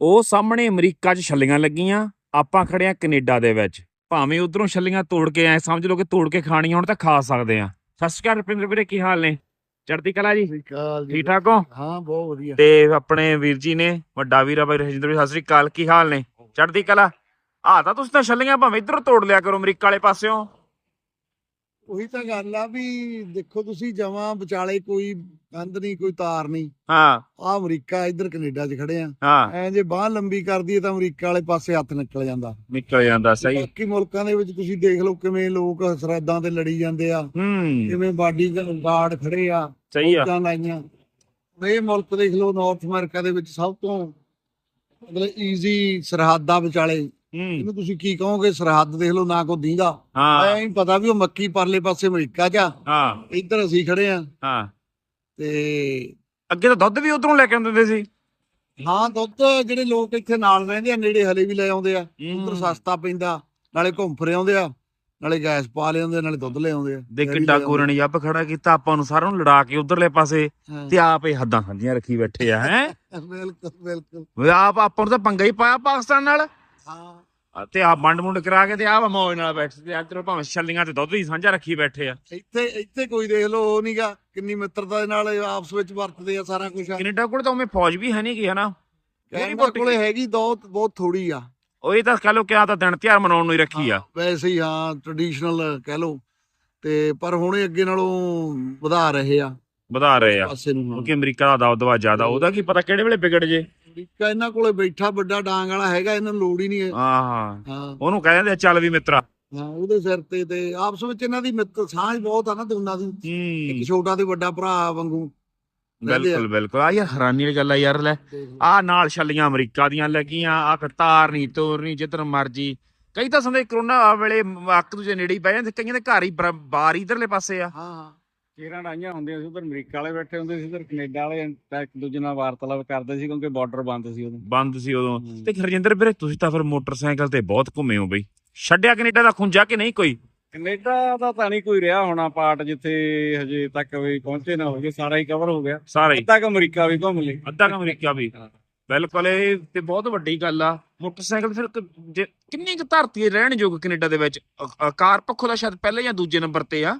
ਉਹ ਸਾਹਮਣੇ ਅਮਰੀਕਾ 'ਚ ਛੱਲੀਆਂ ਲੱਗੀਆਂ ਆਪਾਂ ਖੜੇ ਆ ਕੈਨੇਡਾ ਦੇ ਵਿੱਚ। ਭਾਵੇਂ ਉਧਰੋਂ ਛੱਲੀਆਂ ਤੋੜ ਕੇ ਆਏ ਸਮਝ ਲਓ ਕਿ ਤੋੜ ਕੇ ਖਾਣੀਆਂ ਹੁਣ ਤਾਂ ਖਾ ਸਕਦੇ ਆ। ਸਤਿ ਸ਼੍ਰੀ ਅਕਾਲ ਰੁਪਿੰਦਰ ਵੀਰੇ ਕੀ ਹਾਲ ਨੇ? ਚੜ੍ਹਦੀ ਕਲਾ ਜੀ? ਠੀਕ ਠਾਕ ਹੋ? ਹਾਂ ਬਹੁਤ ਵਧੀਆ। ਤੇ ਆਪਣੇ ਵੀਰ ਜੀ ਨੇ ਵੱਡਾ ਵੀਰ ਬਾਈ ਰਜਿੰਦਰ ਵੀ ਸਤਿ ਸ਼੍ਰੀ ਅਕਾਲ ਕੀ ਹਾਲ ਨੇ? ਚੜ੍ਹਦੀ ਕਲਾ? ਆ ਤਾਂ ਤੁਸੀਂ ਤਾਂ ਛੱਲੀਆਂ ਭਾਵੇਂ ਇੱਧਰ ਤੋੜ ਲਿਆ ਕਰੋ ਅਮਰੀਕਾ ਵਾਲੇ ਪਾਸਿਓਂ। ਉਹੀ ਤਾਂ ਗੱਲ ਆ ਵੀ ਦੇਖੋ ਤੁਸੀਂ ਜਮਾਂ ਵਿਚਾਲੇ ਕੋਈ ਕੰਧ ਨਹੀਂ ਕੋਈ ਤਾਰ ਨਹੀਂ। ਹਾਂ। ਆ ਅਮਰੀਕਾ ਇੱਧਰ ਕੈਨੇਡਾ 'ਚ ਖੜੇ ਆ। ਹਾਂ। ਐ ਜੇ ਬਾਹ ਲੰਬੀ ਕਰਦੀ ਹੈ ਤਾਂ ਅਮਰੀਕਾ ਵਾਲੇ ਪਾਸੇ ਹੱਥ ਨਿਕਲ ਜਾਂਦਾ। ਨਿਕਲ ਜਾਂਦਾ ਸਹੀ। ਬਾਕੀ ਮੁਲਕਾਂ ਦੇ ਵਿੱਚ ਤੁਸੀਂ ਦੇਖ ਲਓ ਕਿਵੇਂ ਲੋਕ ਸਰਹੱਦਾਂ ਤੇ ਲੜੀ ਜਾਂਦੇ ਆ। ਹੂੰ। ਕਿਵੇਂ ਬਾਡੀ ਗਾਰਡ ਖੜੇ ਆ ਸਹੀ ਆ। ਫੌਜਾਂ ਲਾਈਆਂ। ਇਹ ਮੁਲਕ ਦੇਖ ਲਓ ਨਾਰਥ ਅਮਰੀਕਾ ਦੇ ਵਿੱਚ ਸਭ ਤੋਂ ਮਤਲਬ ਈਜ਼ੀ ਸਰਹੱਦਾਂ ਵਿਚਾਲੇ ਇਹਨੂੰ ਤੁਸੀਂ ਕੀ ਕਹੋਗੇ? ਸਰਹੱਦ ਦੇਖ ਲਓ ਨਾ ਕੋ ਦੀਂਦਾ। ਹਾਂ। ਐਂ ਪਤਾ ਵੀ ਉਹ ਮੱਕੀ ਪਰਲੇ ਪਾਸੇ ਅਮਰੀਕਾ 'ਚ ਆ। ਹਾਂ। ਇੱਧਰ ਅਸੀਂ ਖੜੇ ਆ। ਹਾਂ। ਤੇ ਅੱਗੇ ਤਾਂ ਦੁੱਧ ਵੀ ਉਧਰੋਂ ਲੈ ਕੇ ਆਉਂਦੇ ਹੁੰਦੇ ਸੀ। ਹਾਂ ਦੁੱਧ ਜਿਹੜੇ ਲੋਕ ਇੱਥੇ ਨਾਲ ਰਹਿੰਦੇ ਆ ਨੇੜੇ ਹਲੇ ਵੀ ਲੈ ਆਉਂਦੇ ਆ। ਉਧਰ। ਸਸਤਾ ਪੈਂਦਾ। ਨਾਲੇ ਘੁੰਮ ਫਿਰ ਆਉਂਦੇ ਆ ਨਾਲੇ ਗੈਸ ਪਾ ਲਿਆਉਂਦੇ ਨਾਲੇ ਦੁੱਧ ਲੈ ਆਉਂਦੇ ਆ। ਦੇ ਕਿੱਡਾ ਕੋਰਣ ਜੱਬ ਖੜਾ ਕੀਤਾ ਆਪਾਂ ਨੂੰ ਸਾਰਿਆਂ ਨੂੰ ਲੜਾ ਕੇ ਉਧਰਲੇ ਪਾਸੇ। ਤੇ ਆਪ ਇਹ ਹੱਦਾਂ ਸਾਂਝੀਆਂ ਰੱਖੀ ਬੈਠੇ ਆ ਹੈ। ਬਿਲਕੁਲ ਬਿਲਕੁਲ। ਆਪ ਆਪਾਂ ਨੂੰ ਤਾਂ ਪੰਗਾ ਹੀ ਪਾਇਆ ਪਾਕਿਸਤਾਨ ਨਾਲ। ਹਾਂ। ਤੇ ਆ ਵੰਡ ਮੁੰਡ ਕਰਾ ਕੇ ਤੇ ਆ ਮੌਜ ਨਾਲ ਬੈਠੇ ਤੇ ਇੱਧਰ ਭਾਵੇਂ ਛੱਲੀਆਂ ਤੇ ਦੁੱਧ ਹੀ ਸਾਂਝਾ ਰੱਖੀ ਬੈਠੇ ਆ। ਇੱਥੇ ਇੱਥੇ ਕੋਈ ਦੇਖ ਲਓ ਉਹ ਨਹੀਂਗਾ ਕਿੰਨੀ ਮਿੱਤਰਤਾ ਦੇ ਨਾਲ ਇਹ ਆਪਸ ਵਿੱਚ ਵਰਤਦੇ ਆ ਸਾਰਾ ਕੁਝ ਕੈਨੇਡਾ ਕੋਲ ਤਾਂ ਉਵੇਂ ਫੌਜ ਵੀ ਹੈ ਨਹੀਂ ਕੀ ਹਨਾ? ਕੈਨੇਡਾ ਕੋਲੇ ਹੈਗੀ ਬਹੁਤ ਬਹੁਤ ਥੋੜੀ ਆ। ਉਹ ਇਹ ਤਾਂ ਕਹ ਲੋ ਕਿਹਾ ਤਾਂ ਦਿਨ ਤਿਉਹਾਰ ਮਨਾਉਣ ਨੂੰ ਹੀ ਰੱਖੀ ਆ। ਵੈਸੇ ਹੀ ਹਾਂ ਟ੍ਰੈਡੀਸ਼ਨਲ ਕਹਿ ਲਓ। ਤੇ ਪਰ ਹੁਣ ਇਹ ਅੱਗੇ ਨਾਲੋਂ ਵਧਾ ਰਹੇ ਆ। ਵਧਾ ਰਹੇ ਆ। ਕਿਉਂਕਿ ਅਮਰੀਕਾ ਦਾ ਦਬਦਬਾ ਜ਼ਿਆਦਾ ਉਹਦਾ ਕੀ ਪਤਾ ਕਿਹੜੇ ਵੇਲੇ ਵਿਗੜ ਜੇ। ਅਮਰੀਕਾ ਇਹਨਾਂ ਕੋਲੇ ਬੈਠਾ ਵੱਡਾ ਡਾਂਗ ਵਾਲਾ ਹੈਗਾ ਇਹਨਾਂ ਨੂੰ ਲੋੜ ਹੀ ਨਹੀਂ ਹੈ। ਹਾਂ ਹਾਂ। ਉਹਨੂੰ ਕਹਿ ਦਿੰਦੇ ਆ, ਚੱਲ ਵੀ ਮਿੱਤਰਾ। ਹਾਂ ਉਹਦੇ ਸਿਰ ਤੇ ਤੇ ਆਪਸ ਵਿੱਚ ਇਹਨਾਂ ਦੀ ਮਿੱਤ ਸਾਂਝ ਬਹੁਤ ਆ ਨਾ ਦੋਨਾਂ ਦੀ। ਇੱਕ ਛੋਟਾ ਤੇ ਵੱਡਾ ਭਰਾ ਵਾਂਗੂ। ਬਿਲਕੁਲ ਬਿਲਕੁਲ। ਆ ਯਾਰ ਹੈਰਾਨੀ ਵਾਲੀ ਗੱਲ ਆ ਯਾਰ ਲੈ। ਆ ਨਾਲ ਛੱਲੀਆਂ ਅਮਰੀਕਾ ਦੀਆਂ ਲੱਗੀਆਂ ਆ ਤਾਰ ਨਹੀਂ ਤੋਰ ਨਹੀਂ ਜਿੱਧਰ ਮਰਜ਼ੀ। ਕਈ ਤਾਂ ਸੰਦੇ ਕਰੋਨਾ ਵੇਲੇ ਅੱਕ ਦੂਜੇ ਨੇੜੇ ਹੀ ਬਹਿ ਜਾਂਦੇ ਕਈਆਂ ਦੇ ਘਰ ਹੀ ਬਰ- ਇਧਰਲੇ ਪਾਸੇ ਆ। ਹਾਂ। ਕੇਰਾਂ ਡਾਈਆਂ ਹੁੰਦੀਆਂ ਸੀ ਉਧਰ ਅਮਰੀਕਾ ਵਾਲੇ ਬੈਠੇ ਹੁੰਦੇ ਸੀ ਉਧਰ ਕੈਨੇਡਾ ਵਾਲੇ ਤਾਂ ਇੱਕ ਦੂਜੇ ਨਾਲ ਵਾਰਤਾਲਾਪ ਕਰਦੇ ਸੀ ਕਿਉਂਕਿ ਬਾਰਡਰ ਬੰਦ ਸੀ ਉਦੋਂ। ਬੰਦ ਸੀ ਉਦੋਂ। ਤੇ ਹਰਜਿੰਦਰ ਵੀਰੇ ਤੁਸੀਂ ਤਾਂ ਫਿਰ ਮੋਟਰਸਾਈਕਲ ਤੇ ਬਹੁਤ ਘੁੰਮੇ ਹੋ ਬਈ। ਛੱਡਿਆ ਕੈਨੇਡਾ ਦਾ ਖੁੰਜਾ ਕਿ ਨਹੀਂ ਕੋਈ? ਕੈਨੇਡਾ ਦਾ ਤਾਂ ਨਹੀਂ ਕੋਈ ਰਿਹਾ ਹੋਣਾ ਪਾਰਟ ਜਿੱਥੇ ਹਜੇ ਤੱਕ ਵੀ ਪਹੁੰਚੇ ਨਾ ਹੋਗੇ ਸਾਰਾ ਹੀ ਕਵਰ ਹੋ ਗਿਆ। ਸਾਰਾ ਹੀ। ਅੱਧਾ ਕੁ ਅਮਰੀਕਾ ਵੀ ਘੁੰਮ ਲਈ ਅੱਧਾ ਕੁ ਅਮਰੀਕਾ ਵੀ। ਬਿਲਕੁਲ ਇਹ ਤੇ ਬਹੁਤ ਵੱਡੀ ਗੱਲ ਆ। ਮੋਟਰਸਾਈਕਲ ਫਿਰ ਕਿੰਨੀ ਕੁ ਧਰਤੀ ਰਹਿਣ ਯੋਗ ਕੈਨੇਡਾ ਦੇ ਵਿੱਚ? ਕਾਰ ਪੱਖੋਂ ਦਾ ਸ਼ਾਇਦ ਪਹਿਲੇ ਜਾਂ ਦੂਜੇ ਨੰਬਰ ਤੇ ਆ।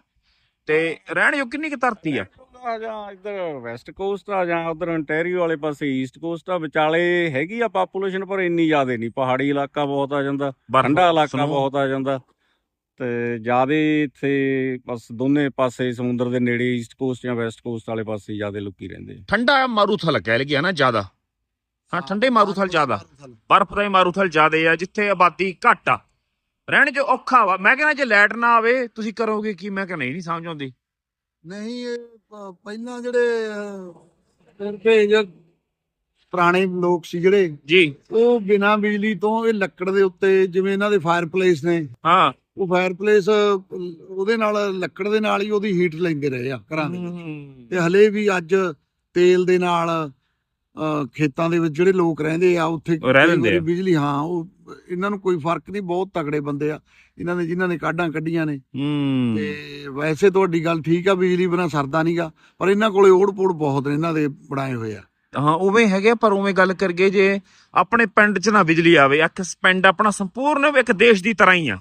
ਤੇ ਰਹਿਣ ਯੋਗ ਕਿੰਨੀ ਕੁ ਧਰਤੀ ਆ? ਆ ਜਾਂ ਇੱਧਰ ਵੈਸਟ ਕੋਸਟ ਆ ਜਾਂ ਉਧਰ ontario ਵਾਲੇ ਪਾਸੇ ਈਸਟ ਕੋਸਟ ਆ ਵਿਚਾਲੇ ਹੈਗੀ ਆ ਪਾਪੂਲੇਸ਼ਨ ਪਰ ਇੰਨੀ ਜ਼ਿਆਦਾ ਨਹੀਂ। ਪਹਾੜੀ ਇਲਾਕਾ ਬਹੁਤ ਆ ਜਾਂਦਾ ਠੰਡਾ ਇਲਾਕਾ। ਬਹੁਤ ਆ ਜਾਂਦਾ। ਤੇ ਜਿਆਦੇ ਇੱਥੇ ਬਸ ਦੋਨੇ ਪਾਸੇ ਸਮੁੰਦਰ ਦੇ ਨੇੜੇ ਈਸਟ ਕੋਸਟ ਜਾਂ ਵੈਸਟ ਕੋਸਟ ਵਾਲੇ ਪਾਸੇ ਜਿਆਦੇ ਲੋਕੀ ਰਹਿੰਦੇ ਠੰਡਾ ਮਾਰੂਥਲ ਕਹਿ ਲਗਿਆ ਨਾ ਜ਼ਿਆਦਾ। ਹਾਂ ਠੰਡੇ ਮਾਰੂਥਲ ਜ਼ਿਆਦਾ। ਬਰਫ਼ ਦਾ ਮਾਰੂਥਲ ਜ਼ਿਆਦੇ ਆ ਜਿੱਥੇ ਆਬਾਦੀ ਘੱਟ ਆ। ਰਹਿਣ ਚ ਔਖਾ ਵਾ। ਮੈਂ ਕਹਿੰਦਾ ਜੇ ਲਾਈਟ ਨਾ ਆਵੇ ਤੁਸੀਂ ਕਰੋਗੇ ਕੀ? ਮੈਂ ਕਹਿੰਦਾ ਨਹੀਂ ਸਮਝ ਆਉਂਦੀ। ਨਹੀਂ ਇਹ ਪ- ਪਹਿਲਾਂ ਜਿਹੜੇ ਅਹ, ਫਿਰ ਜੇ ਪੁਰਾਣੇ ਲੋਕ ਸੀ ਜਿਹੜੇ ਜੀ। ਉਹ ਬਿਨਾਂ ਬਿਜਲੀ ਤੋਂ ਇਹ ਲੱਕੜ ਦੇ ਉੱਤੇ ਜਿਵੇਂ ਇਹਨਾਂ ਦੇ ਫਾਇਰਪਲੇਸ ਨੇ ਹਾਂ। ਉਹ ਫਾਇਰਪਲੇਸ ਉਹਦੇ ਨਾਲ ਲੱਕੜ ਦੇ ਨਾਲ ਹੀ ਉਹਦੀ ਹੀਟ ਲੈਂਦੇ ਰਹੇ ਆ ਘਰਾਂ ਦੇ ਵਿੱਚ। ਤੇ ਹਲੇ ਵੀ ਅੱਜ ਤੇਲ ਦੇ ਨਾਲ ਖੇਤਾਂ ਦੇ ਵਿੱਚ ਜਿਹੜੇ ਲੋਕ ਰਹਿੰਦੇ ਆ ਉੱਥੇ। ਬਿਜਲੀ ਹਾਂ ਉਹ ਇਹਨਾਂ ਨੂੰ ਕੋਈ ਫ਼ਰਕ ਨਹੀਂ ਬਹੁਤ ਤਗੜੇ ਬੰਦੇ ਆ। ਇਹਨਾਂ ਨੇ ਜਿਨ੍ਹਾਂ ਨੇ ਕਾਢਾਂ ਕੱਢੀਆਂ ਨੇ। ਹੂੰ। ਤੇ ਵੈਸੇ ਤੁਹਾਡੀ ਗੱਲ ਠੀਕ ਆ ਬਿਜਲੀ ਬਿਨਾ ਸਰਦਾ ਨਹੀਂਗਾ ਪਰ ਇਹਨਾਂ ਕੋਲੇ ਓੜ-ਪੋੜ ਬਹੁਤ ਨੇ ਇਹਨਾਂ ਦੇ ਬਣਾਏ ਹੋਏ ਆ। ਹਾਂ ਉਵੇਂ ਹੈਗੇ ਆ, ਪਰ ਉਵੇਂ ਗੱਲ ਕਰਗੇ ਜੇ ਆਪਣੇ ਪਿੰਡ 'ਚ ਨਾ ਬਿਜਲੀ ਆਵੇ ਇੱਕ ਪਿੰਡ ਆਪਣਾ ਸੰਪੂਰਨ ਇੱਕ ਦੇਸ਼ ਦੀ ਤਰ੍ਹਾਂ ਹੀ ਆ।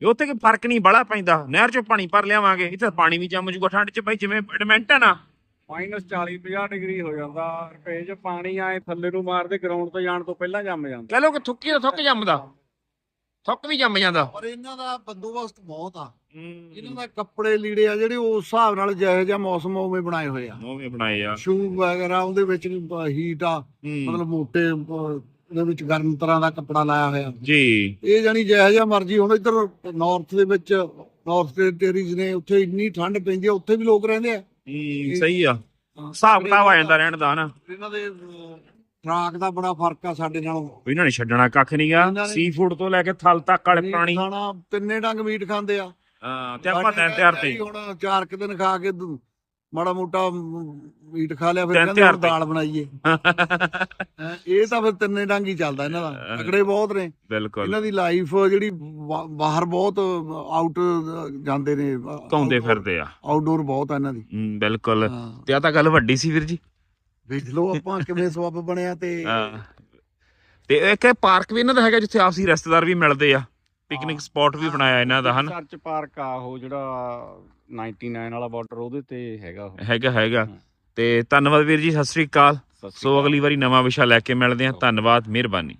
ਵੀ ਉੱਥੇ ਕੋਈ ਫ਼ਰਕ ਨਹੀਂ ਬੜਾ ਪੈਂਦਾ। ਨਹਿਰ 'ਚੋਂ ਪਾਣੀ ਭਰ ਲਿਆਵਾਂਗੇ ਇੱਥੇ ਪਾਣੀ ਵੀ ਜੰਮ ਜੂਗਾ ਠੰਡ 'ਚ। ਭਾਈ ਜਿਵੇਂ ਐਡਮੈਂਟਨ ਆ ਮਾਈਨਸ 40 50 ਡਿਗਰੀ ਹੋ ਜਾਂਦਾ ਰੁਪਏ ਚ ਪਾਣੀ ਆਏ ਥੱਲੇ ਨੂੰ ਮਾਰਦੇ ਗਰਾਊਂਡ ਤੋਂ ਜਾਣ ਤੋਂ ਪਹਿਲਾਂ ਜੰਮ ਜਾਂਦਾ। ਕਹਿ ਲੋ ਕਿ ਥੁੱਕੀ ਤਾਂ ਥੁੱਕ ਜੰਮਦਾ। ਥੁੱਕ ਵੀ ਜੰਮ ਜਾਂਦਾ। ਪਰ ਇਹਨਾਂ ਦਾ ਬੰਦੋਬਸਤ ਬਹੁਤ ਆ। ਇਹਨਾਂ ਦਾ ਕੱਪੜੇ ਲੀੜੇ ਆ ਜਿਹੜੇ ਉਸ ਹਿਸਾਬ ਨਾਲ ਜਿਹੋ ਜਿਹਾ ਮੌਸਮ ਉਵੇਂ ਬਣਾਏ ਹੋਏ ਆ। ਉਵੇਂ ਬਣਾਏ ਆ। ਸ਼ੂ ਵਗੈਰਾ ਉਹਦੇ ਵਿੱਚ ਹੀਟ ਆ। ਮਤਲਬ ਮੋਟੇ ਉਹਦੇ ਵਿੱਚ ਗਰਮ ਤਰ੍ਹਾਂ ਦਾ ਕੱਪੜਾ ਲਾਇਆ ਹੋਇਆ। ਜੀ। ਇਹ ਜਾਨੀ ਜਿਹੋ ਜਿਹਾ ਮਰਜ਼ੀ ਹੁਣ ਇੱਧਰ ਨਾਰਥ ਦੇ ਵਿੱਚ ਨਾਰਥ ਟੈਰੀਟਰੀਜ਼ ਨੇ ਉੱਥੇ ਇੰਨੀ ਠੰਡ ਪੈਂਦੀ ਆ ਉੱਥੇ ਵੀ ਲੋਕ ਰਹਿੰਦੇ ਆ। ਹੂੰ, ਸਹੀ ਆ। ਹਿਸਾਬ ਕਿਤਾਬ ਆ ਜਾਂਦਾ ਰਹਿਣ ਦਾ ਨਾ ਇਹਨਾਂ ਦੇ ਖਰਾਕ ਦਾ ਬੜਾ ਫ਼ਰਕ ਆ ਸਾਡੇ ਨਾਲੋਂ। ਇਹਨਾਂ ਨੇ ਛੱਡਣਾ ਕੱਖ ਨਹੀਂਗਾ ਸੀ ਫੂਡ ਤੋਂ ਲੈ ਕੇ ਥਲ ਤੱਕ ਵਾਲੇ ਪ੍ਰਾਣੀ ਖਾਣਾ ਤਿੰਨੇ ਡੰਗ ਮੀਟ ਖਾਂਦੇ ਆ। ਹਾਂ ਤੇ ਆਪਾਂ ਤਿੰਨ ਤਿਆਰ ਤੇ। ਹੁਣ ਚਾਰ ਕੁ ਦਿਨ ਖਾ ਕੇ ਮਾੜਾ ਮੋਟਾ ਮੀਟ ਖਾ ਲਿਆ ਫਿਰ ਕਹਿੰਦੇ ਹੁਣ। ਦਾਲ ਬਣਾਈਏ। ਹੈਂ, ਇਹ ਤਾਂ ਫਿਰ ਤਿੰਨੇ ਡੰਗ ਹੀ ਚੱਲਦਾ ਇਹਨਾਂ ਦਾ। ਤਕੜੇ ਬਹੁਤ ਨੇ। ਬਿਲਕੁਲ। ਇਹਨਾਂ ਦੀ ਲਾਈਫ ਜਿਹੜੀ ਬਾ- ਬਾਹਰ ਬਹੁਤ ਆਊਟ ਜਾਂਦੇ ਨੇ। ਕਾਉਂਦੇ ਫਿਰਦੇ ਆ। ਆਊਟਡੋਰ ਬਹੁਤ ਆ ਇਹਨਾਂ ਦੀ। ਬਿਲਕੁਲ। ਹਾਂ। ਤੇ ਆ ਤਾਂ ਗੱਲ ਵੱਡੀ ਸੀ ਵੀਰ ਜੀ। ਵੇਖ ਲਓ ਆਪਾਂ ਕਿਵੇਂ ਸਬੱਬ ਬਣਿਆ ਤੇ ਹਾਂ। ਤੇ ਇੱਕ ਪਾਰਕ ਵੀ ਇਹਨਾਂ ਦਾ ਹੈਗਾ ਜਿੱਥੇ ਆਪਸੀ ਰਿਸ਼ਤੇਦਾਰ ਵੀ ਮਿਲਦੇ ਆ। ਪਿਕਨਿਕ ਸਪੌਟ ਵੀ ਬਣਾਇਆ ਇਹਨਾਂ ਦਾ ਹਨ? ਸਰਚ ਪਾਰਕ ਆ ਉਹ ਜਿਹੜਾ 99 ਵਾਲਾ ਬਾਰਡਰ ਉਹਦੇ ਤੇ ਹੈਗਾ ਉਹ। ਹੈਗਾ ਹੈਗਾ। ਤੇ ਧੰਨਵਾਦ ਵੀਰ ਜੀ ਸਤਿ ਸ੍ਰੀ ਅਕਾਲ। ਸੋ। ਅਗਲੀ ਵਾਰੀ ਨਵਾਂ ਵਿਸ਼ਾ ਲੈ ਕੇ ਮਿਲਦੇ ਹਾਂ। ਧੰਨਵਾਦ ਮਿਹਰਬਾਨੀ।